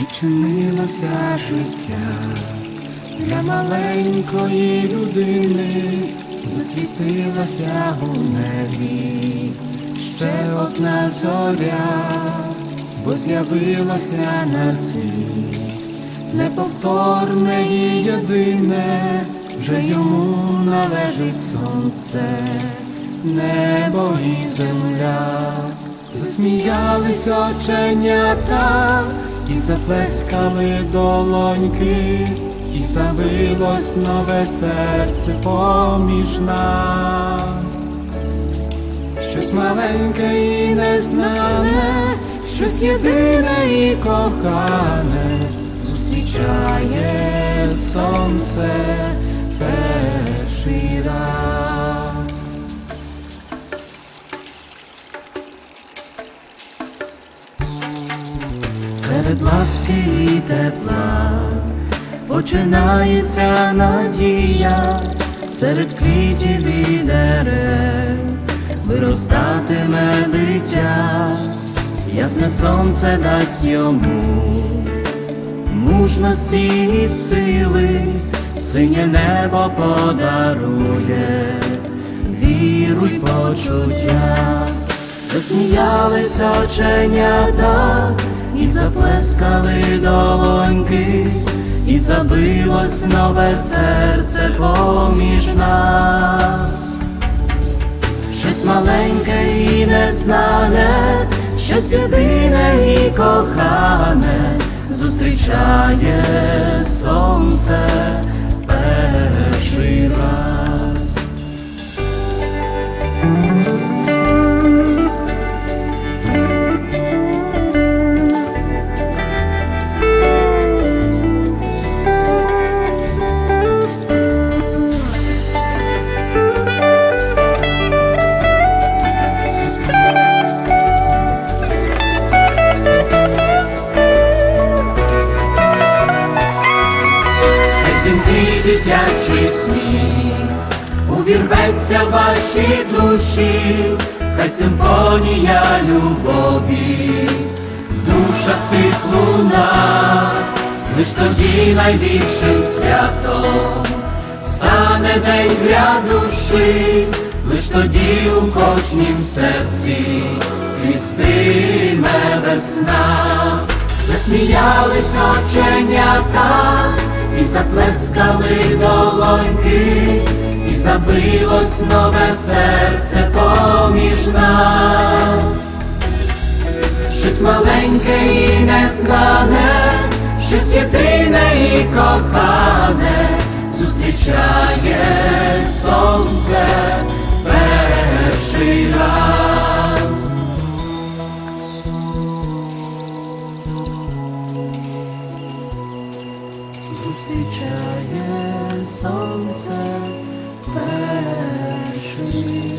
Відчинилося життя для маленької людини, засвітилася у небі ще одна зоря, бо з'явилося на світ. Неповторне і єдине, вже йому належить сонце, небо і земля, засміялись оченята і заплескали долоньки, і забилось нове серце поміж нас. Щось маленьке і незнане, щось єдине і кохане, зустрічає сонце Серед ласки і тепла починається надія, серед квітів і дерев виростатиме дитя, ясне сонце дасть йому мужності і сили, синє небо подарує, віру й почуття, засміялись оченята, забилось нове серце поміж нас. Щось маленьке і незнане, щось єдине і кохане, зустрічає сонце дитячий сміх увірветься в ваші душі, хай симфонія любові. В душах тих луна, лиш тоді найбільшим святом стане день грядущий, лиш тоді у кожнім серці цвістиме весна. Засміялись оченята, і заплескали долоньки, і забилось нове серце поміж нас. Щось маленьке і незнане, щось єдине і кохане, зустрічає сонце перший раз. зустрічає сонце перший.